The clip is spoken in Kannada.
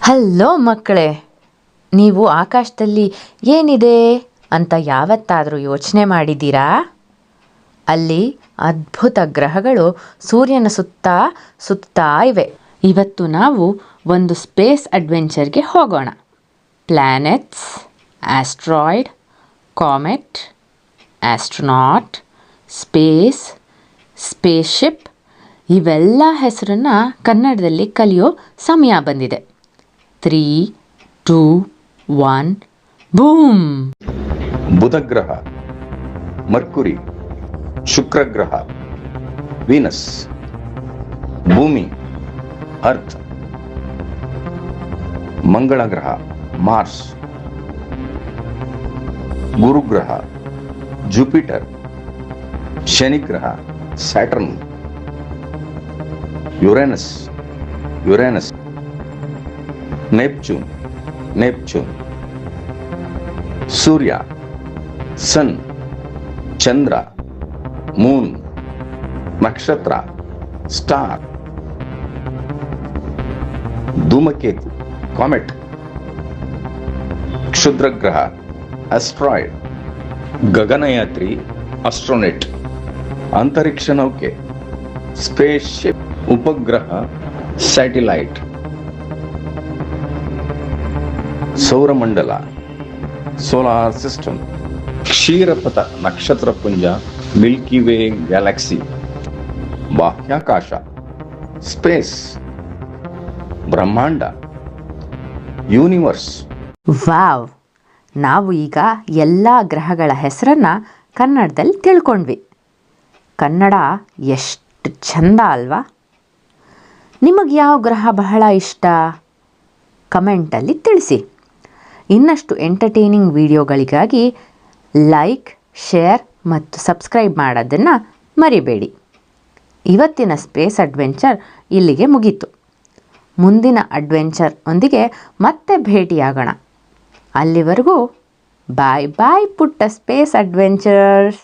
ಹಲೋ ಮಕ್ಕಳೇ ನೀವು ಆಕಾಶದಲ್ಲಿ ಏನಿದೆ ಅಂತ ಯಾವತ್ತಾದರೂ ಯೋಚನೆ ಮಾಡಿದ್ದೀರಾ? ಅಲ್ಲಿ ಅದ್ಭುತ ಗ್ರಹಗಳು ಸೂರ್ಯನ ಸುತ್ತ ಸುತ್ತಾ ಇವೆ. ಇವತ್ತು ನಾವು ಒಂದು ಸ್ಪೇಸ್ ಅಡ್ವೆಂಚರ್ಗೆ ಹೋಗೋಣ. Planets asteroid, comet, astronaut, space, spaceship, ಇವೆಲ್ಲ ಹೆಸರನ್ನು ಕನ್ನಡದಲ್ಲಿ ಕಲಿಯೋ ಸಮಯ ಬಂದಿದೆ. ತ್ರೀ, ಟೂ वन बूम बुध ग्रह मर्कुरी शुक्र ग्रह वीनस भूमि अर्थ मंगल ग्रह मार्स गुरु ग्रह जुपिटर शनि ग्रह Saturn Uranus Uranus Neptune Neptune, सूर्य, सन, चंद्र, मून, नक्षत्र, स्टार, धूमकेतु, कॉमेट, क्षुद्रग्रह एस्ट्रॉइड गगनयात्री अस्ट्रोनेट अंतरिक्ष नौके, स्पेसशिप, उपग्रह, सैटेलाइट ಸೌರಮಂಡಲ, ಸೋಲಾರ್ ಸಿಸ್ಟಮ್, ಕ್ಷೀರಪಥ, ನಕ್ಷತ್ರ ಪುಂಜ, ಮಿಲ್ಕಿ ವೇ ಗ್ಯಾಲಕ್ಸಿ, ಬಾಹ್ಯಾಕಾಶ, ಸ್ಪೇಸ್, ಬ್ರಹ್ಮಾಂಡ, ಯೂನಿವರ್ಸ್. ವಾವ್! ನಾವು ಈಗ ಎಲ್ಲ ಗ್ರಹಗಳ ಹೆಸರನ್ನು ಕನ್ನಡದಲ್ಲಿ ತಿಳ್ಕೊಂಡ್ವಿ. ಕನ್ನಡ ಎಷ್ಟು ಚಂದ ಅಲ್ವಾ? ನಿಮಗೆ ಯಾವ ಗ್ರಹ ಬಹಳ ಇಷ್ಟ? ಕಮೆಂಟಲ್ಲಿ ತಿಳಿಸಿ. ಇನ್ನಷ್ಟು ಎಂಟರ್ಟೈನಿಂಗ್ ವಿಡಿಯೋಗಳಿಗಾಗಿ ಲೈಕ್ ಶೇರ್ ಮತ್ತು ಸಬ್ಸ್ಕ್ರೈಬ್ ಮಾಡೋದನ್ನು ಮರಿಬೇಡಿ. ಇವತ್ತಿನ ಸ್ಪೇಸ್ ಅಡ್ವೆಂಚರ್ ಇಲ್ಲಿಗೆ ಮುಗೀತು. ಮುಂದಿನ ಅಡ್ವೆಂಚರ್ ಒಂದಿಗೆ ಮತ್ತೆ ಭೇಟಿಯಾಗೋಣ. ಅಲ್ಲಿವರೆಗೂ ಬಾಯ್ ಬಾಯ್ ಪುಟ್ಟ ಸ್ಪೇಸ್ ಅಡ್ವೆಂಚರ್ಸ್